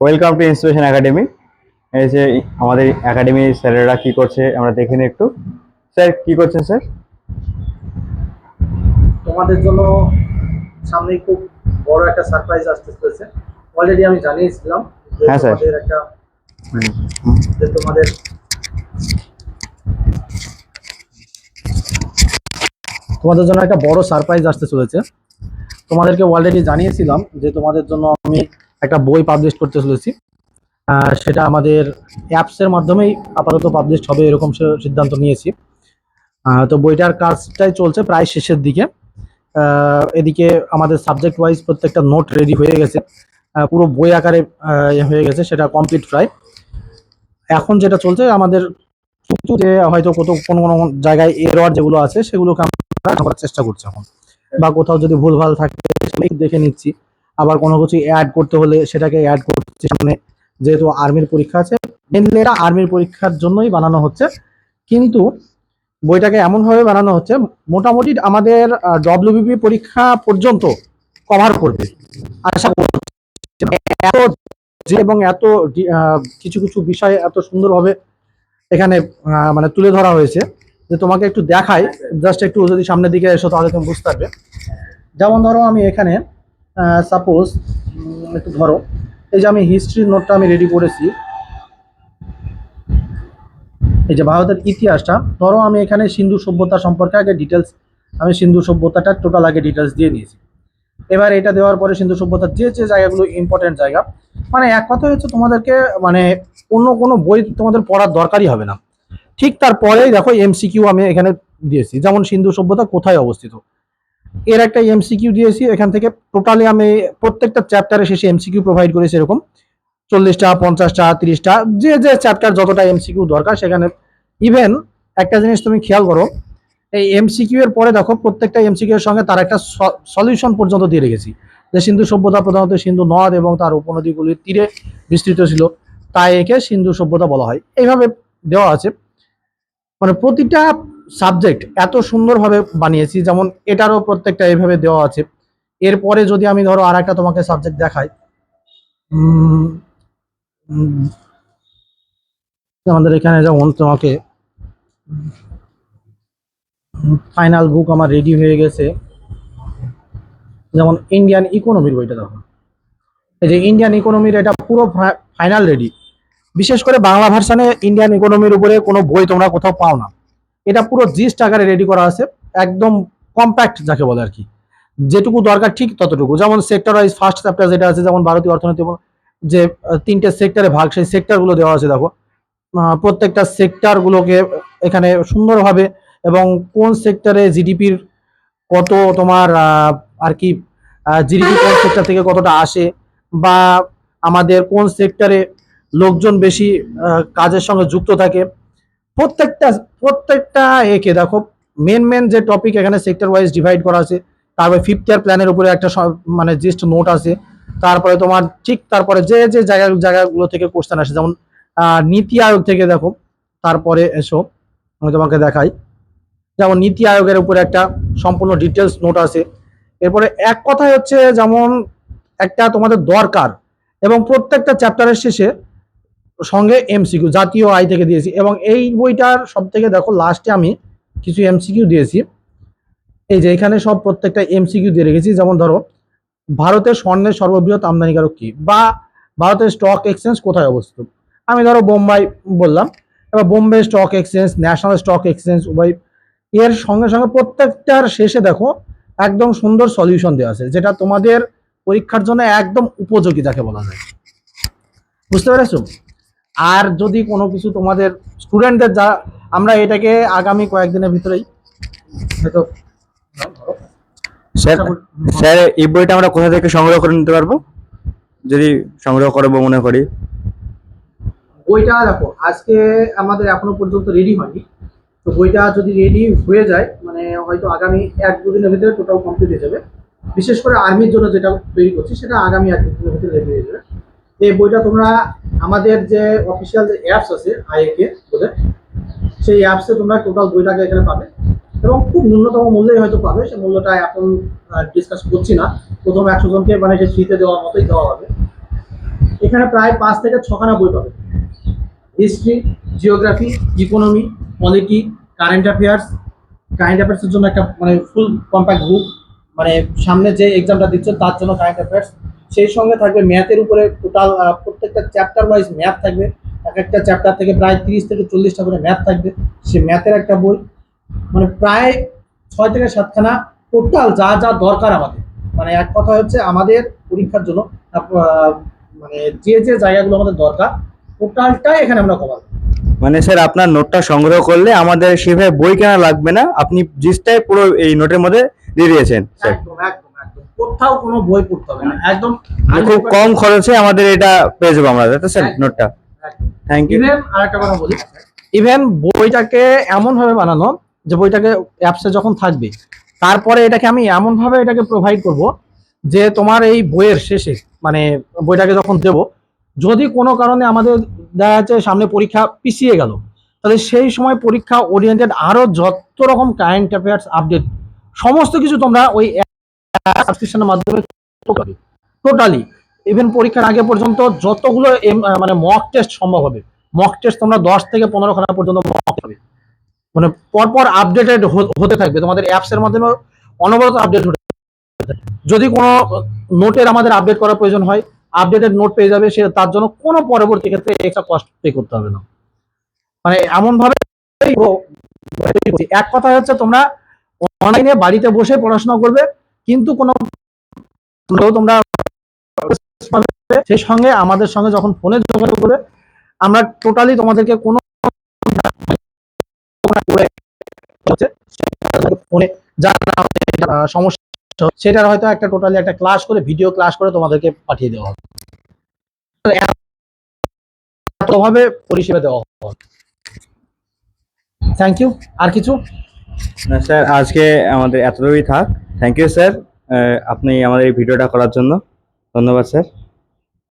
Welcome to inspiration academy এই যে আমাদের একাডেমি স্যারেরা কি করছে আমরা দেখে নিই একটু। স্যার কি করছেন স্যার? তোমাদের জন্য সামনে খুব বড় একটা সারপ্রাইজ আসতে চলেছে অলরেডি আমি জানিয়েছিলাম হ্যাঁ, স্যার। তোমাদের একটা যে তোমাদের তোমাদের জন্য একটা বড় সারপ্রাইজ আসতে চলেছে। তোমাদেরকে অলরেডি জানিয়েছিলাম যে তোমাদের জন্য আমি একটা বই পাবলিশ করতে চলেছি। সেটা আমাদের অ্যাপসের মাধ্যমেই আপাতত পাবলিশ হবে এরকম সিদ্ধান্ত নিয়েছি। তো বইটার কাজটাই চলছে প্রায় শেষের দিকে। এদিকে আমাদের সাবজেক্ট ওয়াইজ প্রত্যেকটা নোট রেডি হয়ে গেছে। পুরো বই আকারে ইয়ে হয়ে গেছে, সেটা কমপ্লিট প্রায়। এখন যেটা চলছে, আমাদের কিছু যে হয়তো কত কোনো কোনো জায়গায় এরর যেগুলো আছে, সেগুলোকে আমরা করার চেষ্টা করছি এখন। বা কোথাও যদি ভুলভাল থাকে দেখে নিচ্ছি। আবার কোনো কিছু অ্যাড করতে হলে সেটাকে অ্যাড করছি সামনে যেহেতু আর্মির পরীক্ষা আছে মেনলি এটা আর্মির পরীক্ষার জন্যই বানানো হচ্ছে। কিন্তু বইটাকে এমনভাবে বানানো হচ্ছে, মোটামুটি আমাদের ডব্লিউবিপি পরীক্ষা পর্যন্ত কভার করবে। আশা করছি এত এবং এত কিছু কিছু বিষয় এত সুন্দরভাবে এখানে মানে তুলে ধরা হয়েছে যে তোমাকে একটু দেখাই। জাস্ট একটু যদি সামনের দিকে এসো তাহলে তুমি বুঝতে পারবে। যেমন ধরো আমি এখানে সাপোজ একটু ধরো, এই যে আমি হিস্ট্রির নোটটা আমি রেডি করেছি। এই যে ভারতের ইতিহাসটা, ধরো আমি এখানে সিন্ধু সভ্যতা সম্পর্কে আগে ডিটেলস আমি সিন্ধু সভ্যতাটা টোটাল আগে ডিটেলস দিয়ে নিয়েছি। এবার এটা দেওয়ার পরে সিন্ধু সভ্যতার যে যে জায়গাগুলো ইম্পর্টেন্ট জায়গা মানে এক কথা হচ্ছে তোমাদেরকে মানে অন্য কোনো বই তোমাদের পড়ার দরকারই হবে না। ঠিক তারপরেই দেখো এমসিকিউ আমি এখানে দিয়েছি। যেমন সিন্ধু সভ্যতা কোথায় অবস্থিত? এর একটা এমসিকিউ দিয়েছি, এখান থেকে টোটালি আমি প্রত্যেকটা চ্যাপ্টারে শেষে এমসিকিউ প্রোভাইড করেছি এরকম। চল্লিশটা, পঞ্চাশটা, তিরিশটা, যে যে চ্যাপ্টার যতটা এমসিকিউ দরকার সেখানে। ইভেন একটা জিনিস তুমি খেয়াল করো, এই এমসিকিউ এর পরে দেখো প্রত্যেকটা এমসিকিউ এর সঙ্গে তার একটা সলিউশন পর্যন্ত দিয়ে রেখেছি। যে সিন্ধু সভ্যতা প্রধানত সিন্ধু নদ এবং তার উপনদীগুলির তীরে বিস্তৃত ছিল, তাই একে সিন্ধু সভ্যতা বলা হয়। এইভাবে দেওয়া আছে। মানে প্রতিটা সাবজেক্ট এত সুন্দরভাবে বানিয়েছি, যেমন এটারও প্রত্যেকটা এইভাবে দেওয়া আছে। এরপরে যদি আমি ধরো আর একটা তোমাকে সাবজেক্ট দেখাই আমাদের এখানে যেমন তোমাকে ফাইনাল বুক আমার রেডি হয়ে গেছে। যেমন ইন্ডিয়ান ইকোনমির বইটা দেখো। এই যে ইন্ডিয়ান ইকোনমির এটা পুরো ফাইনাল রেডি বিশেষ করে বাংলা ভার্সানে ইন্ডিয়ান ইকোনমির উপরে কোনো বই তোমরা কোথাও পাও না। এটা পুরো জিস্ট আকারে রেডি করা আছে, একদম কম্প্যাক্ট যাকে বলে আর কি। যেটুকু দরকার ঠিক ততটুকু। যেমন সেক্টর ওয়াইজ ফার্স্ট চ্যাপ্টার যেটা আছে, যেমন ভারতীয় অর্থনীতি যে তিনটে সেক্টরে ভাগ, সেই সেক্টরগুলো দেওয়া আছে, দেখো। প্রত্যেকটা সেক্টরগুলোকে এখানে সুন্দরভাবে এবং কোন সেক্টরে জিডিপির কত তোমার আর কি জিডিপি কোন সেক্টর থেকে কতটা আসে বা আমাদের কোন সেক্টরে লোকজন বেশি কাজের সঙ্গে যুক্ত থাকে প্রত্যেকটা প্রত্যেকটা একে দেখো মেন মেন যে টপিক এখানে সেক্টর ওয়াইজ ডিভাইড করা আছে তারপরে ফিফথ ইয়ার প্ল্যানের উপরে একটা মানে জিস্ট নোট আছে। তারপরে তোমার ঠিক তারপরে যে যে জায়গা, জায়গাগুলো থেকে কোশ্চেন আসে, যেমন নীতি আয়োগ থেকে দেখো, তারপরে এসো, আমি তোমাকে দেখাই। যেমন নীতি আয়োগের উপরে একটা সম্পূর্ণ ডিটেলস নোট আছে। এরপরে এক কথায় হচ্ছে যেমন একটা তোমাদের দরকার, এবং প্রত্যেকটা চ্যাপ্টারের শেষে সঙ্গে এমসিকিউ জাতীয় আয় থেকে দিয়েছি। এবং এই বইটার সব থেকে দেখো লাস্টে আমি কিছু এমসিকিউ দিয়েছি। এই যে এখানে সব প্রত্যেকটা এমসিকিউ দিয়ে রেখেছি। যেমন ধরো, ভারতের স্বর্ণের সর্ববৃহৎ আমদানিকারক কি? বা ভারতের স্টক এক্সচেঞ্জ কোথায় অবস্থিত? আমি ধরো বোম্বাই বললাম। এবার Bombay stock exchange national stock exchange উভয় এর সঙ্গে সঙ্গে প্রত্যেকটার শেষে দেখো, একদম সুন্দর সলিউশন দেওয়া আছে, যেটা তোমাদের পরীক্ষার জন্য একদম উপযোগী, যাকে বলা যায়। বুঝতে পেরেছ? আর যদি কোনো কিছু তোমাদের স্টুডেন্টদের যা আমরা এটাকে আগামী কয়েকদিনের ভিতরেই হয়তো স্যার স্যার এই বইটা আমরা কোথা থেকে সংগ্রহ করে নিতে পারব? যদি সংগ্রহ করব মনে করি। বইটা দেখো আজকে আমাদের এখনও পর্যন্ত রেডি হয়নি। তো বইটা যদি রেডি হয়ে যায় মানে হয়তো আগামী এক দুদিনের ভিতরে টোটাল কমপ্লিট হয়ে যাবে। বিশেষ করে আর্মির জন্য যেটা তৈরি করছি সেটা আগামী এক দুদিনের ভিতরে রেডি হয়ে যাবে। এই বইটা তোমরা আমাদের যে অফিসিয়াল যে অ্যাপস আছে আইএকে বলে, সেই অ্যাপসে তোমরা টোটাল বইটাকে এখানে পাবে। এবং খুব ন্যূনতম মূল্যেই হয়তো পাবে সেই মূল্যটা এখন ডিসকাস করছি না। প্রথম একশো জনকে মানে সে ফ্রিতে দেওয়ার মতোই দেওয়া হবে। এখানে প্রায় পাঁচ থেকে ছখানা বই পাবে। History geography economy polity current affairs current অ্যাফেয়ার্সের জন্য একটা মানে ফুল কম্প্যাক্ট বুক মানে সামনে যে এক্সামটা দিচ্ছে, তার জন্য কারেন্ট অ্যাফেয়ার্স সেই সঙ্গে থাকবে ম্যাথের উপরে টোটাল প্রত্যেকটা চ্যাপ্টার ওয়াইজ ম্যাথ থাকবে। এক একটা চ্যাপ্টার থেকে প্রায় তিরিশ থেকে চল্লিশটা করে ম্যাথ থাকবে। সে ম্যাথের একটা বই। মানে প্রায় ছয় থেকে সাতখানা টোটাল যা যা দরকার আমাদের। মানে এক কথা হচ্ছে আমাদের পরীক্ষার জন্য মানে যে যে জায়গাগুলো আমাদের দরকার টোটালটাই এখানে আমরা কভার মানে স্যার আপনার নোটটা সংগ্রহ করলে আমাদের সেভাবে বই কেনা লাগবে না। আপনি জিনিসটাই পুরো এই নোটের মধ্যে দিয়ে দিয়েছেন স্যার কোথাও কোনো বই পড়তে হবে না একদম খুব কম খরচে আমাদের এটা পেয়ে যাব আমরা একদম। নোটটা থ্যাংক ইউ ইভেন আরেকটা কথা বলি ইভেন বইটাকে এমন ভাবে বানানো যে বইটাকে অ্যাপসে যখন থাকবে তারপরে এটাকে আমি এমন ভাবে এটাকে প্রোভাইড করব যে তোমার এই বইয়ের শেষে মানে বইটাকে যখন দেব যদি কোনো কারণে আমাদের দেখা যাচ্ছে সামনে পরীক্ষা পিছিয়ে গেল তাহলে সেই সময় পরীক্ষা ওরিয়েন্টেড আরও যত রকম কারেন্ট অ্যাফেয়ার্স আপডেট সমস্ত কিছু তোমরা ওই মাধ্যমে টোটালি ইভেন পরীক্ষার আগে পর্যন্ত যতগুলো মানে মক টেস্ট সম্ভব হবে মক টেস্ট তোমরা দশ থেকে পনেরো খানা পর্যন্ত mock হবে। মানে পরপর আপডেটেড হতে থাকবে, তোমাদের অ্যাপস এর মাধ্যমে অনবরত আপডেট হতে যদি কোনো নোটের আমাদের আপডেট করার প্রয়োজন হয় আপডেটেড নোট পেয়ে যাবে, সে তার জন্য কোনো পরবর্তী ক্ষেত্রে এক্সট্রা কস্ট পে করতে হবে না। মানে এমনভাবে এক কথা হচ্ছে তোমরা অনলাইনে বাড়িতে বসে পড়াশোনা করবে কিন্তু কোনো তোমরা সেই সঙ্গে আমাদের সঙ্গে যখন ফোনে যোগাযোগ করবে আমরা টোটালি তোমাদেরকে কোনো ফোনে সমস্যা সেটার হয়তো একটা টোটালি একটা ক্লাস করে ভিডিও ক্লাস করে তোমাদেরকে পাঠিয়ে দেওয়া হবে। এতভাবে পরিষেবা দেওয়া হবে। থ্যাংক ইউ আর কিছু? স্যার, আজকে আমাদের এতটুকুই থাক। থ্যাংক ইউ স্যার আপনি আমাদের এই ভিডিওটা করার জন্য। ধন্যবাদ স্যার